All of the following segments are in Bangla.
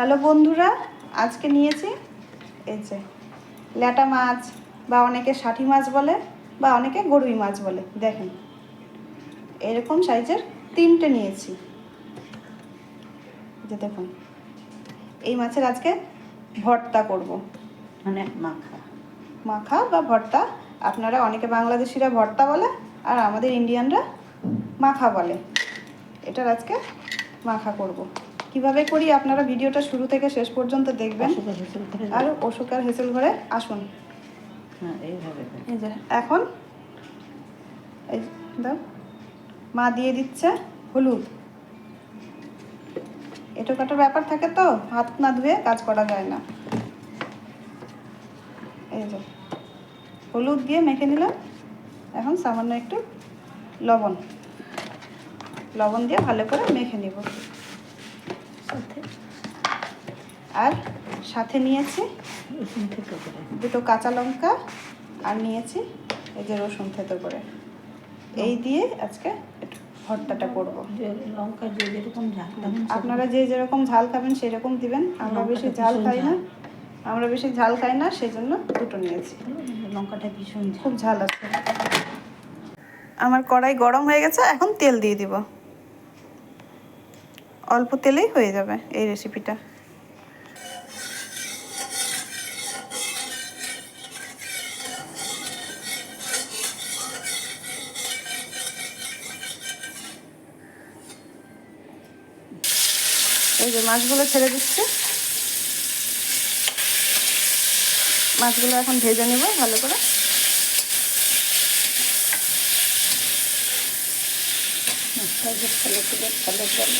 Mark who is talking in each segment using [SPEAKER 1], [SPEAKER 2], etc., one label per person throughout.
[SPEAKER 1] হ্যালো বন্ধুরা আজকে নিয়েছি এই যে ল্যাটা মাছ বা অনেকে ষাঠি মাছ বলে বা অনেকে গরুই মাছ বলে দেখেন। এরকম সাইজের তিনটে নিয়েছি। যে দেখুন এই মাছের আজকে ভর্তা করব।
[SPEAKER 2] মানে মাখা।
[SPEAKER 1] মাখা বা ভর্তা আপনারা অনেকে বাংলাদেশিরা ভর্তা বলে আর আমাদের ইন্ডিয়ানরা মাখা বলে। এটার আজকে মাখা করব। কীভাবে করি আপনারা ভিডিওটা শুরু থেকে শেষ পর্যন্ত দেখবেন। আর অশোক আর হেসেল ঘরে আসুন।
[SPEAKER 2] হ্যাঁ।
[SPEAKER 1] এই যে এখন এই দাও। মা দিয়ে দিচ্ছে হলুদ। এটো কাটার ব্যাপার থাকে তো হাত না ধুয়ে কাজ করা যায় না। এই যে হলুদ দিয়ে মেখে নিলাম। এখন সামান্য একটু লবণ। লবণ দিয়ে ভালো করে মেখে নিব।
[SPEAKER 2] সাথে।
[SPEAKER 1] আর সাথে নিয়েছি
[SPEAKER 2] রসুন থেতো করে।
[SPEAKER 1] দুটো কাঁচা লঙ্কা আর নিয়েছি এই যে রসুন থেতো করে। এই দিয়ে আজকে একটু ভর্তাটা করব।
[SPEAKER 2] লঙ্কা যে যেরকম ঝাল খাবেন
[SPEAKER 1] আপনারা যে যেরকম ঝাল খাবেন সেরকম দিবেন। আমরা বেশি ঝাল খাই না। আমরা বেশি ঝাল খাই না সেজন্য দুটো নিয়েছি।
[SPEAKER 2] লঙ্কাটা ভীষণ
[SPEAKER 1] খুব ঝাল আছে। আমার কড়াই গরম হয়ে গেছে এখন তেল দিয়ে দিব। অল্প তেলেই হয়ে যাবে এই রেসিপিটা এই যে মাছগুলো ছেড়ে দিচ্ছে। মাছগুলো এখন ভেজে নেব ভালো করে।
[SPEAKER 2] করে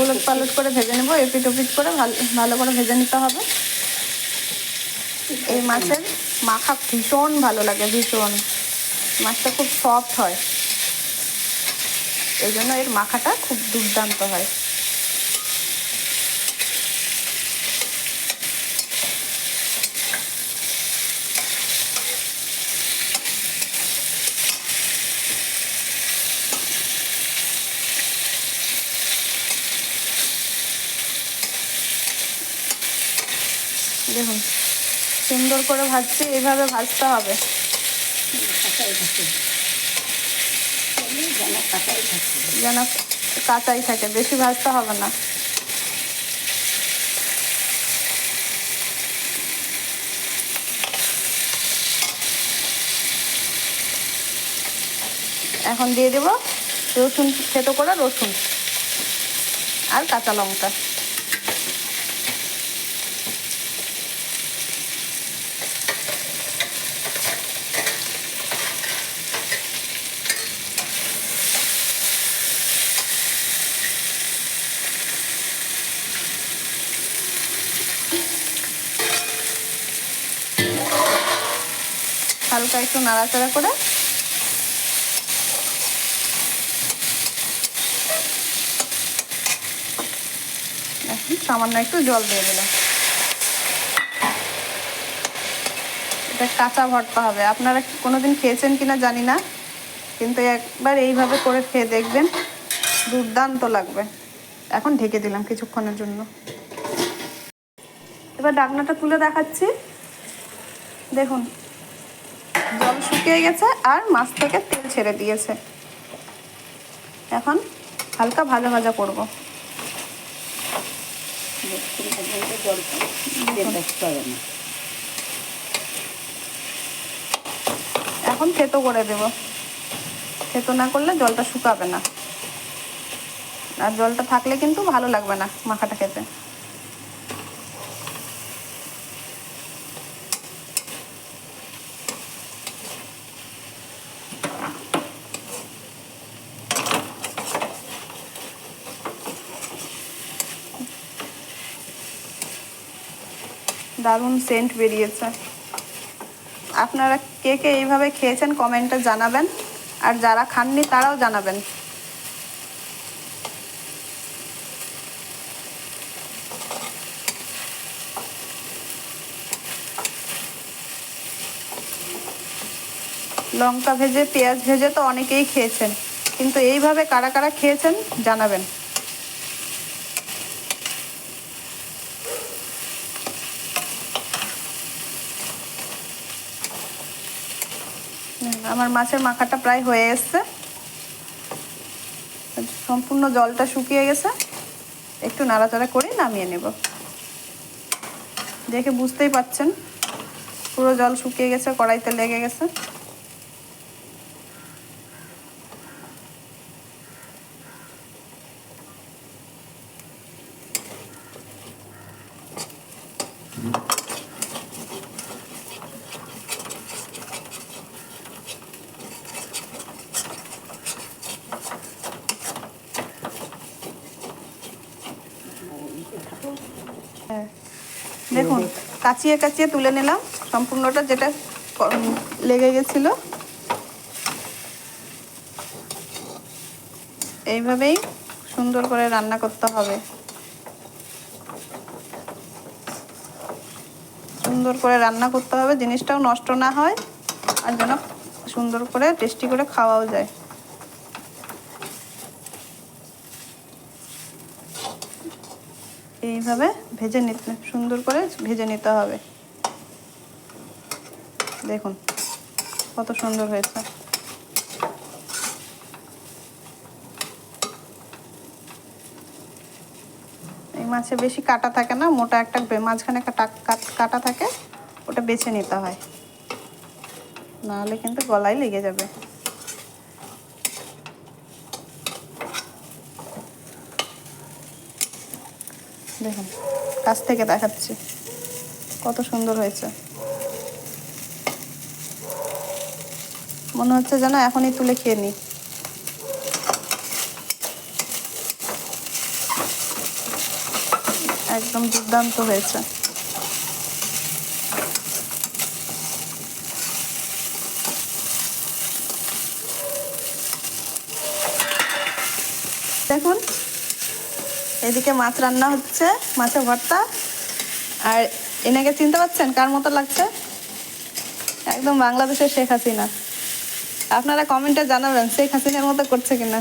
[SPEAKER 2] উলট পালট
[SPEAKER 1] করে ভেজে নেব এপিট ওপিট করে ভালো ভালো করে ভেজে নিতে হবে। এই মাছের মাখা ভীষণ ভালো লাগে ভীষণ। মাছটা খুব সফট হয়। এই জন্য এর মাখাটা খুব দুর্দান্ত হয়। দেখুন। সুন্দর করে ভাজছি, এইভাবে ভাজতে হবে।
[SPEAKER 2] যেন কাঁচাই থাকে,
[SPEAKER 1] বেশি ভাজতে হবে না। এখন দিয়ে দেব রসুন, থেতো করে রসুন আর কাঁচা লঙ্কা। হালকা একটু নাড়াচাড়া করে। সামান্য একটু জল দিয়ে দিলাম। এটা কাঁচা ভর্তা হবে। আপনারা কোনোদিন খেয়েছেন কিনা জানি না, কিন্তু একবার এইভাবে করে খেয়ে দেখবেন, দুর্দান্ত লাগবে। এখন ঢেকে দিলাম কিছুক্ষণের জন্য। এবার ডাকনাটা তুলে দেখাচ্ছি। দেখুন জল শুকিয়ে গেছে আর মাছ থেকে তেল ছেড়ে দিয়েছে। এখন হালকা ভাজা ভাজা করব। এখন থেতো করে দেব। থেতো না করলে জলটা শুকাবে না। আর জলটা থাকলে কিন্তু ভালো লাগবে না মাখাটা খেতে। দারুণ সেন্ট বেরিয়েছে। আপনারা কে কে এইভাবে খেয়েছেন কমেন্টে জানাবেন। আর যারা খাননি তারাও জানাবেন। লঙ্কা ভেজে, পেঁয়াজ ভেজে তো অনেকেই খেয়েছেন। কিন্তু এইভাবে কারা কারা খেয়েছেন জানাবেন। আমার মাছের মাখাটা প্রায় হয়ে এসছে। সম্পূর্ণ জলটা শুকিয়ে গেছে। একটু নাড়াচাড়া করে নামিয়ে নেব। দেখে বুঝতেই পাচ্ছেন, পুরো জল শুকিয়ে গেছে, কড়াইতে লেগে গেছে। দেখুন, কাচিয়ে কাচিয়ে তুলে নিলাম। সম্পূর্ণটা যেটা লেগে গেছিল। এইভাবেই সুন্দর করে রান্না করতে হবে। সুন্দর করে রান্না করতে হবে, জিনিসটাও নষ্ট না হয়, আর যেন সুন্দর করে, টেস্টি করে খাওয়াও যায়। এইভাবে ভেজে নিতে, সুন্দর করে ভেজে নিতে হবে। দেখুন, কত সুন্দর হয়েছে। এই মাছে বেশি কাটা থাকে না, মোটা একটা মাঝখানে কাটা কাট- কাটা থাকে, ওটা বেছে নিতে হয়। নাহলে কিন্তু গলায় লেগে যাবে। দেখুন, কাছ থেকে দেখাচ্ছি। কত সুন্দর হয়েছে। মনে হচ্ছে যেন এখনই তুলে খেয়ে নিই। একদম দুর্দান্ত হয়েছে। দেখুন এদিকে মাছ রান্না হচ্ছে মাছের ভর্তা। আর এনাকে চিনতে পারছেন কার মতো লাগছে? একদম বাংলাদেশের শেখ হাসিনা। আপনারা কমেন্টে জানাবেন শেখ হাসিনার মতো করছে কিনা।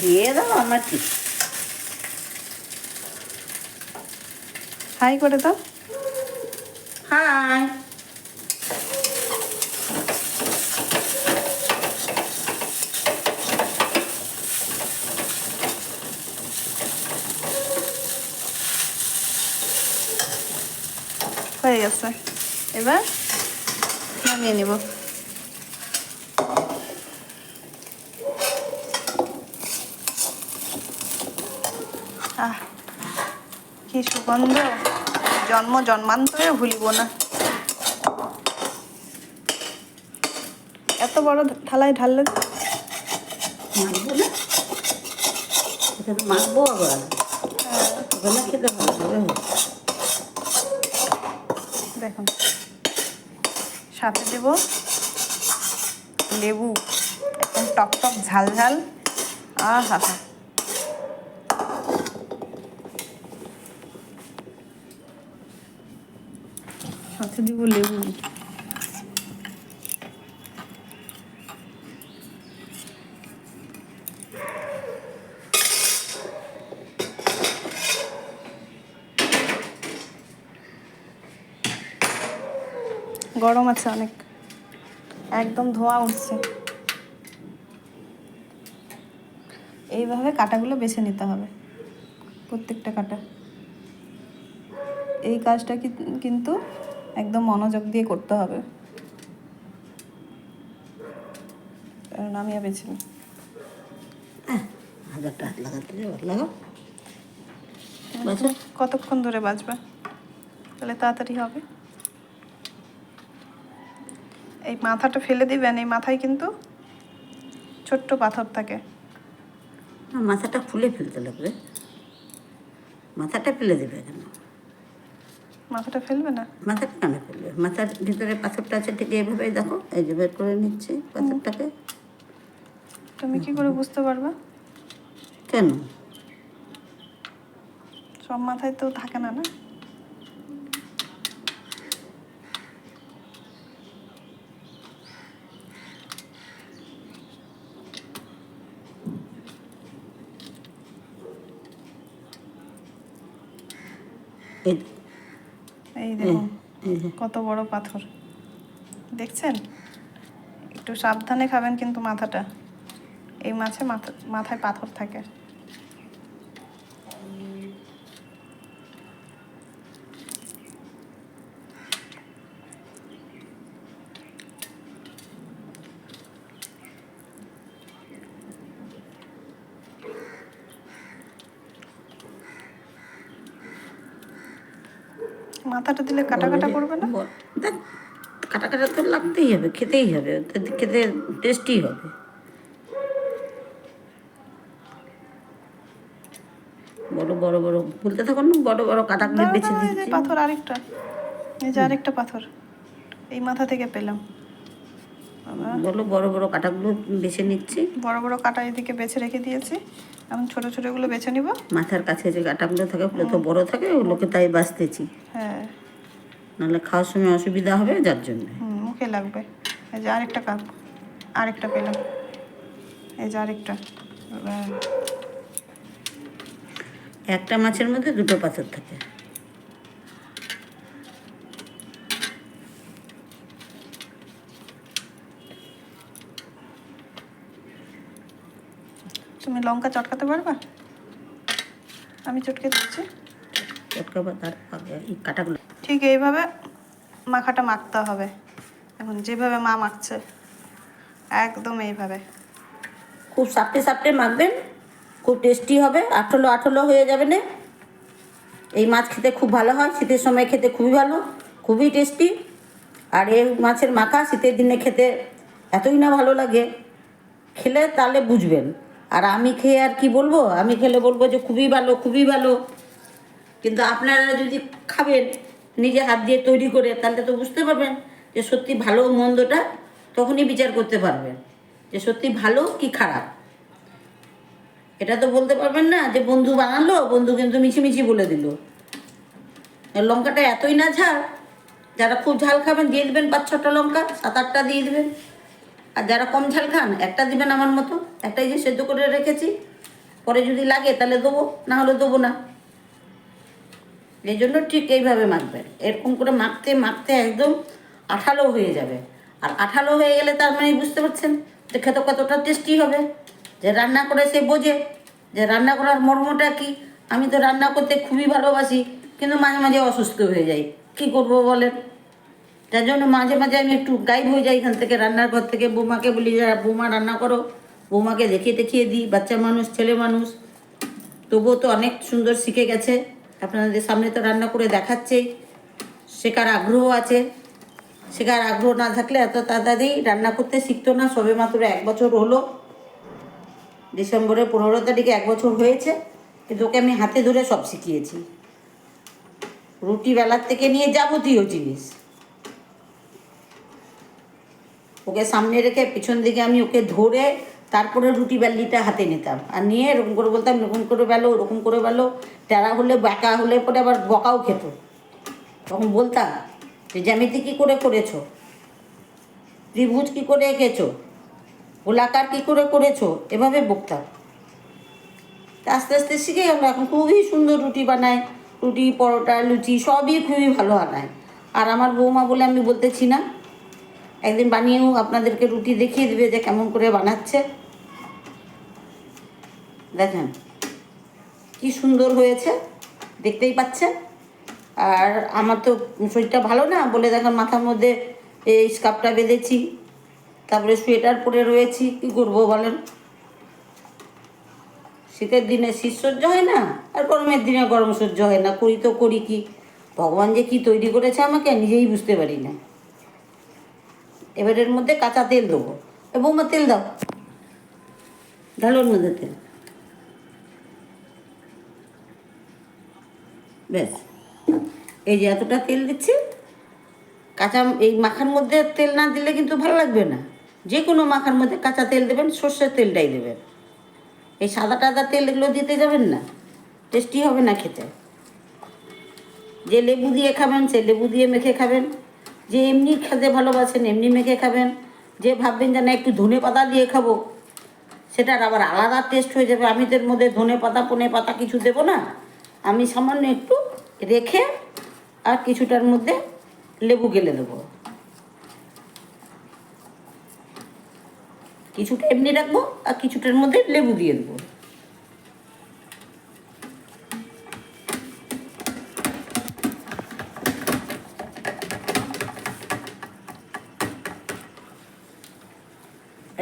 [SPEAKER 2] দিয়ে দাও আমার কি?
[SPEAKER 1] হাই করে দাও।
[SPEAKER 2] হাই
[SPEAKER 1] হয়ে গেছে। এবার নামিয়ে নিব। আহ কি সুগন্ধ। জন্ম জন্মান্তরে ভুলিব না। এত বড় থালায় ঢাললে
[SPEAKER 2] মাখবো আবার? খেতে ভালো
[SPEAKER 1] দেখুন। সাথে দেব লেবু একদম টক টক ঝাল ঝাল। আহা। হা সাথে দেব লেবু। গরম আছে অনেক। একদম ধোঁয়া উঠছে। এইভাবে কাটাগুলো বেছে নিতে হবে প্রত্যেকটা কাটা। এই কাজটা কিন্তু একদম মনোযোগ দিয়ে করতে হবে। কারণ আমি বেছে নিই। কতক্ষণ ধরে বাজবা তাহলে তাড়াতাড়ি হবে। এই মাথাটা ফেলে দিবেন এই মাথায় কিন্তু ছোট্ট পাথর থাকে।
[SPEAKER 2] মাথাটা খুলে ফেলতে লাগবে। মাথাটা ফেলে দেবে কেন?
[SPEAKER 1] মাথাটা ফেলবে না?
[SPEAKER 2] মাথাটা কেন ফেলবে? মাথার ভিতরে পাথরটা আছে ঠিক এইভাবেই দেখো এই যে বের করে নিচ্ছি পাথরটাকে।
[SPEAKER 1] তুমি কি করে বুঝতে পারবা?
[SPEAKER 2] কেন?
[SPEAKER 1] সব মাথায় তো থাকে না না?
[SPEAKER 2] এই
[SPEAKER 1] দেখো দেখুন কত বড় পাথর। দেখছেন? একটু সাবধানে খাবেন কিন্তু মাথাটা। এই মাছে মাথা মাথায় পাথর থাকে। মাথাটা দিলে কাটা কাটা করবে না?
[SPEAKER 2] কাটা কাটা তো লাগতেই হবে খেতেই হবে খেতে টেস্টি হবে। বড় বড় বড় বলতে থাকুন বড় বড় কাটাগুলো
[SPEAKER 1] দাঁড়াও,
[SPEAKER 2] বেছে দিচ্ছি।
[SPEAKER 1] পাথর আরেকটা। এই যে আরেকটা পাথর। এই মাথা থেকে পেলাম।
[SPEAKER 2] বলো বড় বড় কাটাগুলো বেছে নিচ্ছি।
[SPEAKER 1] বড় বড় কাটা এদিকে বেছে রেখে দিয়েছি। এখন ছোট ছোটোগুলো বেছে নিব।
[SPEAKER 2] মাথার কাছে যে কাটাগুলো থাকে ওগুলো তো বড় থাকে ওগুলোকে তাই বাঁচতেছি।
[SPEAKER 1] হ্যাঁ।
[SPEAKER 2] নাহলে খাওয়ার সময় অসুবিধা হবে যার জন্য।
[SPEAKER 1] মুখে লাগবে। এই যে আরেকটা কাপ আরেকটা পেলাম। এই যে আরেকটা।
[SPEAKER 2] একটা মাছের মধ্যে দুটো পাথর থাকে।
[SPEAKER 1] তুমি লঙ্কা চটকাতে পারবা? আমি চটকে দিচ্ছি।
[SPEAKER 2] চটকাবাদ তার এই কাটাগুলো।
[SPEAKER 1] ঠিক এইভাবে মাখাটা মাখতে হবে। এখন যেভাবে মা মাখছে একদম এইভাবে।
[SPEAKER 2] খুব সাপটে সাপটে মাখবেন খুব টেস্টি হবে আঠলো আঠলো হয়ে যাবে না। এই মাছ খেতে খুব ভালো হয় শীতের সময় খেতে খুবই ভালো খুবই টেস্টি। আর এই মাছের মাখা শীতের দিনে খেতে এতই না ভালো লাগে খেলে তাহলে বুঝবেন। আর আমি খেয়ে আর কি বলব? আমি খেলে বলব যে খুবই ভালো খুবই ভালো। কিন্তু আপনারা যদি খাবেন, নিজে হাত দিয়ে তৈরি করে, তাহলে তো বুঝতে পারবেন যে সত্যি ভালো মন্দটা তখনই বিচার করতে পারবেন যে সত্যি ভালো কি খারাপ। এটা তো বলতে পারবেন না যে বন্ধু বানালো, বন্ধু কিন্তু মিছিমিছি বলে দিল। লঙ্কাটা এতই না ঝাল, যারা খুব ঝাল খাবেন দিয়ে দেবেন পাঁচ ছটা লঙ্কা, সাত আটটা দিয়ে দেবেন। আর যারা কম ঝাল খান, একটা দিবেন আমার মতো। একটাই যে সেদ্ধ করে রেখেছি, পরে যদি লাগে তাহলে দেবো, না হলে দেবো না। এই জন্য ঠিক এইভাবে মাখবেন। এরকম করে মাখতে মাখতে একদম আঠালো হয়ে যাবে। আর আঠালো হয়ে গেলে তার মানে বুঝতে পারছেন যে খেতে কতটা টেস্টি হবে। যে রান্না করে সে বোঝে, যে রান্না করার মর্মটা কি? আমি তো রান্না করতে খুবই ভালোবাসি, কিন্তু মাঝে মাঝে অসুস্থ হয়ে যাই। কী করব বলেন? যার জন্য মাঝে মাঝে আমি একটু গাইব হয়ে যাই এখান থেকে, রান্নার ঘর থেকে। বৌমাকে বলি যে বৌমা রান্না করো বৌমাকে দেখিয়ে দেখিয়ে দিই, বাচ্চা মানুষ, ছেলে মানুষ। তবুও তো অনেক সুন্দর শিখে গেছে। আপনাদের সামনে তো রান্না করে দেখাচ্ছেই শেখার আগ্রহ আছে। শেখার আগ্রহ না থাকলে এত তাড়াতাড়ি রান্না করতে শিখতো না। সবে মাত্র এক বছর হলো। ডিসেম্বরের পনেরো তারিখে এক বছর হয়েছে। কিন্তু ওকে আমি হাতে ধরে সব শিখিয়েছি। রুটি বেলার থেকে নিয়ে যাবতীয় জিনিস। ওকে সামনে রেখে পিছন দিকে আমি ওকে ধরে তারপরে রুটি বেল্লিটা হাতে নিতাম। আর নিয়ে এরকম করে বলতাম, এরকম করে বেলো ওরকম করে বেলো, টেরা হলে, বাঁকা হলে পরে আবার বকাও খেত। তখন বলতাম, যে জ্যামিতি কী করে করেছ? ত্রিভুজ কী করে এঁকেছো? গোলাকার কী করে করেছ? এভাবে বকতাম। আস্তে আস্তে শিখে গেল এখন খুবই সুন্দর রুটি বানায় রুটি, পরোটা, লুচি, সবই খুবই ভালো বানায় আর আমার বৌমা বলে আমি বলতেছি না একদিন বানিয়েও আপনাদেরকে রুটি দেখিয়ে দেবে যে কেমন করে বানাচ্ছে। দেখেন, কি সুন্দর হয়েছে, দেখতেই পাচ্ছেন। আর আমার তো শরীরটা ভালো না, বলে দেখেন মাথার মধ্যে এই স্কার্ফটা বেঁধেছি, তারপরে সোয়েটার পরে রয়েছি, কি করব বলেন? শীতের দিনে শীত সহ্য হয় না, আর গরমের দিনে গরম সহ্য হয় না, করি তো করি কি। ভগবান যে কি তৈরি করেছে আমাকে, নিজেই বুঝতে পারি না। এবার এর মধ্যে কাঁচা তেল দেবো। বৌমা, তেল দাও। ঢালোর মধ্যে তেল। ব্যাস। এই যে এতটা তেল দিচ্ছি, কাঁচা এই মাখার মধ্যে তেল না দিলে কিন্তু ভালো লাগবে না। যে কোনো মাখার মধ্যে কাঁচা তেল দেবেন, সর্ষের তেলটাই দেবেন। এই সাদা টাদা তেল এগুলো দিতে যাবেন না, টেস্টি হবে না খেতে। যে লেবু দিয়ে খাবেন, সে লেবু দিয়ে মেখে খাবেন। যে এমনি খেতে ভালোবাসেন, এমনি মেখে খাবেন, যে ভাববেন যে না, একটু ধনে পাতা দিয়ে খাব, সেটার আবার আলাদা টেস্ট হয়ে যাবে। আমি তো এর মধ্যে ধনে পাতা, পনে পাতা কিছু দেবো না। আমি সামান্য একটু রেখে আর কিছুটার মধ্যে লেবু গেলে দেবো। কিছুটা এমনি রাখব আর কিছুটার মধ্যে লেবু দিয়ে দেবো।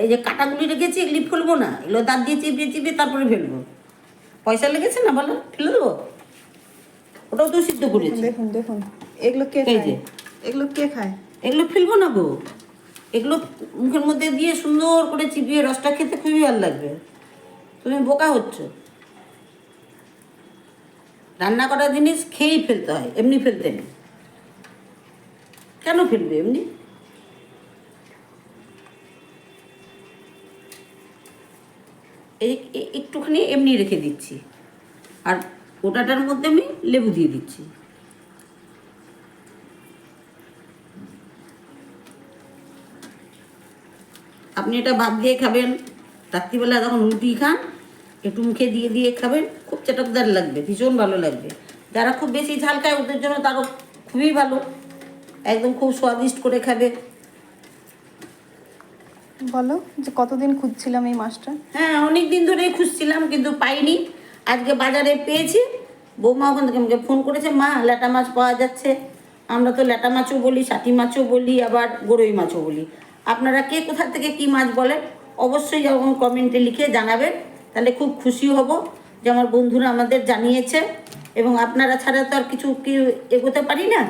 [SPEAKER 2] এই যে কাটাগুলি রেখেছি এগুলি ফেলব না। এগুলো দাঁত দিয়ে চিপিয়ে চিপিয়ে তারপরে ফেলব। পয়সা লেগেছে না বলো? ফেলে দেবো? ওটাও তো সিদ্ধ করেছি।
[SPEAKER 1] দেখুন দেখুন। এগুলো কে খায়? এগুলো কে খায়?
[SPEAKER 2] এগুলো ফেলব না গো। এগুলো মুখের মধ্যে দিয়ে সুন্দর করে চিপিয়ে রসটা খেতে খুবই ভালো লাগবে। তুমি বোকা হচ্ছ। রান্না করা জিনিস খেয়েই ফেলতে হয় এমনি ফেলতে নেই। কেন ফেলবে এমনি? এই একটুখানি এমনি রেখে দিচ্ছি। আর ওটাটার মধ্যে আমি লেবু দিয়ে দিচ্ছি। আপনি এটা ভাত দিয়ে খাবেন, রাত্রিবেলা যখন রুটি খান, একটু মুখে দিয়ে দিয়ে খাবেন, খুব চটকদার লাগবে, ভীষণ ভালো লাগবে। যারা খুব বেশি ঝাল খায়, ওদের জন্য তারও খুবই ভালো। একদম খুব স্বাদিষ্ট করে খাবে।
[SPEAKER 1] বলো যে কতদিন খুঁজছিলাম এই মাছটা?
[SPEAKER 2] হ্যাঁ অনেক দিন ধরেই খুঁজছিলাম, কিন্তু পাইনি। আজকে বাজারে পেয়েছি। বৌমা ওখান থেকে আমাকে ফোন করেছে, মা, ল্যাটা মাছ পাওয়া যাচ্ছে। আমরা তো ল্যাটা মাছও বলি সাটি মাছও বলি, আবার গরই মাছও বলি। আপনারা কে কোথা থেকে কি মাছ বলেন, অবশ্যই যখন কমেন্টে লিখে জানাবেন। তাহলে খুব খুশি হব যে আমার বন্ধুরা আমাদের জানিয়েছে। এবং আপনারা ছাড়া তো আর কিছু কি এগোতে পারি না?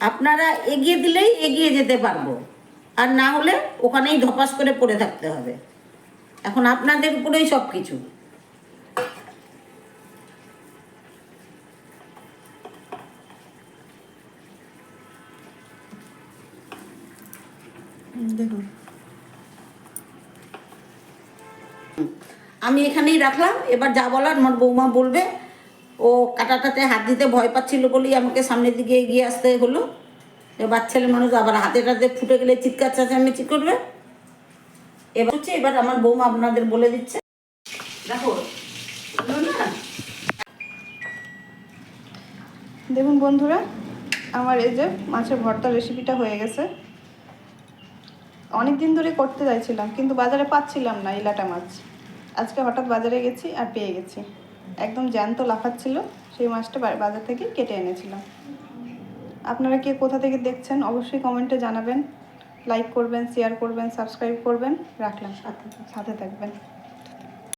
[SPEAKER 2] আপনারা এগিয়ে দিলেই এগিয়ে যেতে পারব। আর না হলে ওখানেই ধপাস করে পড়ে থাকতে হবে। এখন আপনাদের উপরেই সব কিছু
[SPEAKER 1] দেখুন।
[SPEAKER 2] আমি এখানেই রাখলাম। এবার যা বলার আমার বৌমা বলবে। ও কাটাটাতে হাত দিতে ভয় পাচ্ছিল বলেই আমাকে সামনের দিকে এগিয়ে আসতে হলো। এ বাচ্চা ছেলে মানুষ আবার হাতে টাতে ফুটে গেলে চিৎকার চেঁচামেচি করবে। এবার হচ্ছে, এবার আমার বৌমা আপনাদের বলে দিচ্ছে। দেখো
[SPEAKER 1] দেখুন বন্ধুরা, আমার এই যে মাছের ভর্তা রেসিপিটা হয়ে গেছে। অনেক দিন ধরে করতে চাইছিলাম কিন্তু বাজারে পাচ্ছিলাম না ইলাটা মাছ। আজকে হঠাৎ বাজারে গেছি আর পেয়ে গেছি। একদম জ্যান্ত লাফাচ্ছিল, সেই মাছটা বাজার থেকে কেটে এনেছিলাম। আপনারা কে কোথা থেকে দেখছেন, অবশ্যই কমেন্টে জানাবেন। লাইক করবেন শেয়ার করবেন সাবস্ক্রাইব করবেন। রাখলাম, সাথে সাথে থাকবেন।